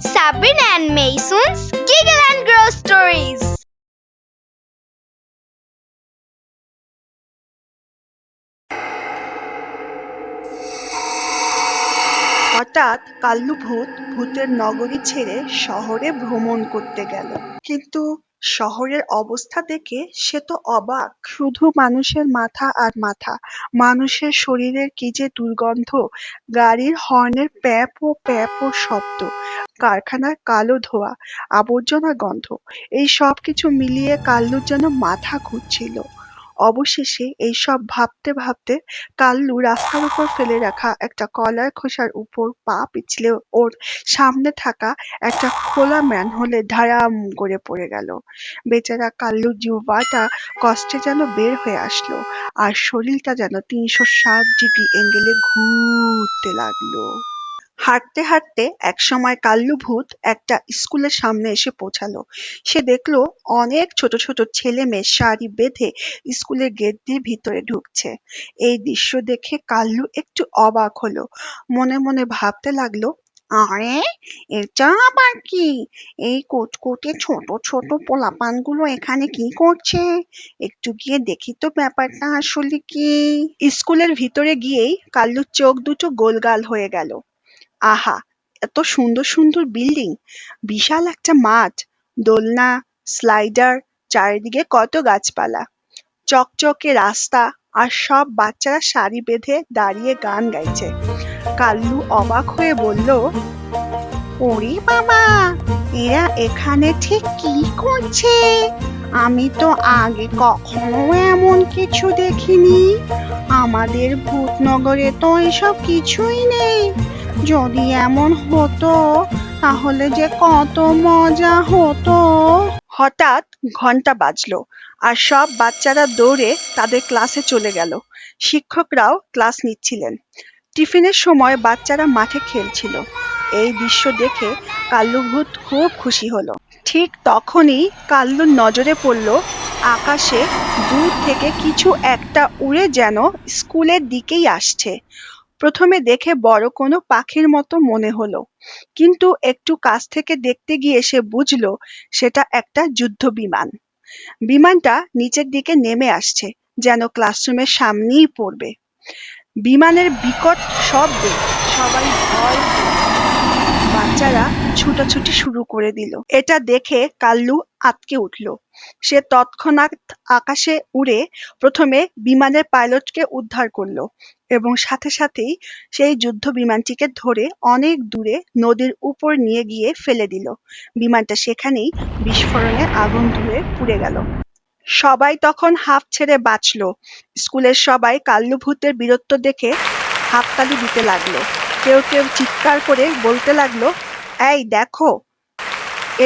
Sabrina and Mason's Giggle and Grow Stories. হঠাৎ কাল্লু ভূত ভূতের নগরী ছেড়ে শহরে ভ্রমণ করতে গেল কিন্তু শহরের অবস্থা দেখে সে তো অবাক। শুধু মানুষের মাথা আর মাথা মানুষের শরীরের কি যে দুর্গন্ধ গাড়ির হর্নের প্যাঁপো প্যাঁপো শব্দ কারখানার কালো ধোঁয়া, আবর্জনা গন্ধ এই সবকিছু মিলিয়ে কাল্লুর যেন মাথা ঘুরছিল। অবশেষে এইসব ভাবতে ভাবতে কাল্লু রাস্তার উপর ফেলে রাখা একটা কলার খোসার উপর পা পিছলে ওর সামনে থাকা একটা খোলা ম্যানহোলে ধারাম করে পড়ে গেল। বেচারা কাল্লুর জিহ্বাটা কষ্টে যেন বের হয়ে আসলো আর শরীরটা যেন তিনশো ষাট ডিগ্রি এঙ্গেলে ঘুরতে লাগল। হাঁটতে হাঁটতে একসময় কাল্লু ভূত একটা স্কুলের সামনে এসে পৌঁছালো। সে দেখল অনেক ছোট ছোট ছেলে মেয়ে সারি বেঁধে স্কুলের গেট দিয়ে ভিতরে ঢুকছে। এই দৃশ্য দেখে কাল্লু একটু অবাক হলো। মনে মনে ভাবতে লাগল, আরে, এটা আবার কি? এই কুটকুটে ছোট ছোট পোলাপানগুলো এখানে কি করছে? একটু গিয়ে দেখি তো ব্যাপারটা আসলে কি? স্কুলের ভিতরে গিয়েই কাল্লুর চোখ দুটো গোলগাল হয়ে গেল। আহা, এত সুন্দর সুন্দর বিল্ডিং, বিশাল একটা মাঠ, দোলনা, স্লাইডার, চারিদিকে কত গাছপালা, চকচকে রাস্তা আর সব বাচ্চারা সারি বেঁধে দাঁড়িয়ে গান গাইছে। কাল্লু অবাক হয়ে বলল, ওরে বাবা, এরা এখানে ঠিক কি করছে? আমি তো আগে কখনো এমন কিছু দেখিনি। আমাদের ভূতনগরে তো এসব কিছুই নেই। যদি এমন হতো, তাহলে যে কত মজা হতো। হঠাৎ ঘণ্টা বাজলো আর সব বাচ্চারা দৌড়ে তাদের ক্লাসে চলে গেল। শিক্ষকরাও ক্লাস নিচ্ছিলেন। টিফিনের সময় বাচ্চারা মাঠে খেলছিল। এই দৃশ্য দেখে কাল্লু ভূত খুব খুশি হলো। ঠিক তখনই কাল্লুর নজরে পড়ল আকাশে দূর থেকে কিছু একটা উড়ে যেন স্কুলের দিকেই আসছে। প্রথমে দেখে বড় কোনো পাখির মতো মনে হলো। কিন্তু একটু কাছ থেকে দেখতে গিয়ে সে বুঝলো, সেটা একটা যুদ্ধ বিমান। বিমানটা নিচের দিকে নেমে আসছে, যেন ক্লাসরুমের সামনেই পড়বে। বিমানের বিকট শব্দে সবাই ভয় বাচ্চারা ছুটাছুটি শুরু করে দিল। এটা দেখে কাল্লু আটকে উঠল। সে তৎক্ষণাৎ আকাশে উড়ে প্রথমে বিমানের পাইলটকে উদ্ধার করল এবং সাথে সাথেই সেই যুদ্ধ বিমানটিকে ধরে অনেক দূরে নদীর উপর নিয়ে গিয়ে ফেলে দিল। বিমানটা সেখানেই বিস্ফোরণে আগুন ধরে পুড়ে গেল। সবাই তখন হাঁপ ছেড়ে বাঁচলো। স্কুলের সবাই কাল্লু ভূতের বীরত্ব দেখে হাততালি দিতে লাগল। কেউ কেউ চিৎকার করে বলতে লাগল, এই, দেখো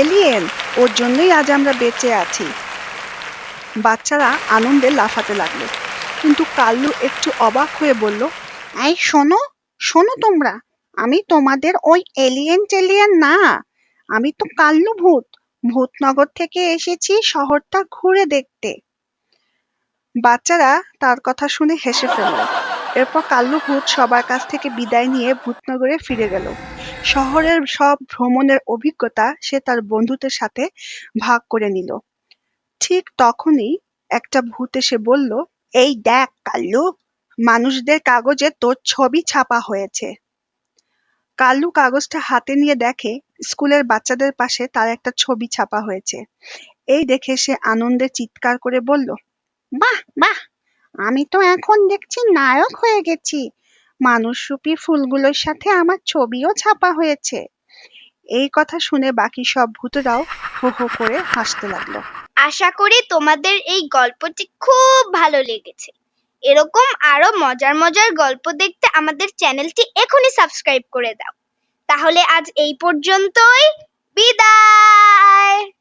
এলিয়েন, ওর জন্যই আজ আমরা বেঁচে আছি। বাচ্চারা আনন্দে লাফাতে লাগল। কিন্তু কাল্লু একটু অবাক হয়ে বলল, এই শোনো শোনো তোমরা, আমি তোমাদের ওই এলিয়েন টেলিয়েন না, আমি তো কাল্লু ভূত, ভূতনগর থেকে এসেছি শহরটা ঘুরে দেখতে। বাচ্চারা তার কথা শুনে হেসে ফেলল। এরপর কাল্লু ভূত সবার কাছ থেকে বিদায় নিয়ে ভূতনগরে ফিরে গেল। শহরের সব ভ্রমণের অভিজ্ঞতা সে তার বন্ধুদের সাথে ভাগ করে নিল। ঠিক তখনই একটা ভূত এসে বলল, এই দেখ কাল্লু, মানুষদের কাগজে তোর ছবি ছাপা হয়েছে কাল্লু কাগজটা হাতে নিয়ে দেখে স্কুলের বাচ্চাদের পাশে তার একটা ছবি ছাপা হয়েছে। এই দেখে সে আনন্দে চিৎকার করে বলল, বাহ বাহ, আমি তো এখন দেখছি নায়ক হয়ে গেছি। মানুষরূপী ফুলগুলোর সাথে আমার ছবিও ছাপা হয়েছে। এই কথা শুনে বাকি সব ভূতরাও হো হো করে হাসতে লাগল। আশা করি তোমাদের এই গল্পটি খুব ভালো লেগেছে। এরকম আরও মজার মজার গল্প দেখতে আমাদের চ্যানেলটি এখনই সাবস্ক্রাইব করে দাও। তাহলে আজ এই পর্যন্তই। বিদায়!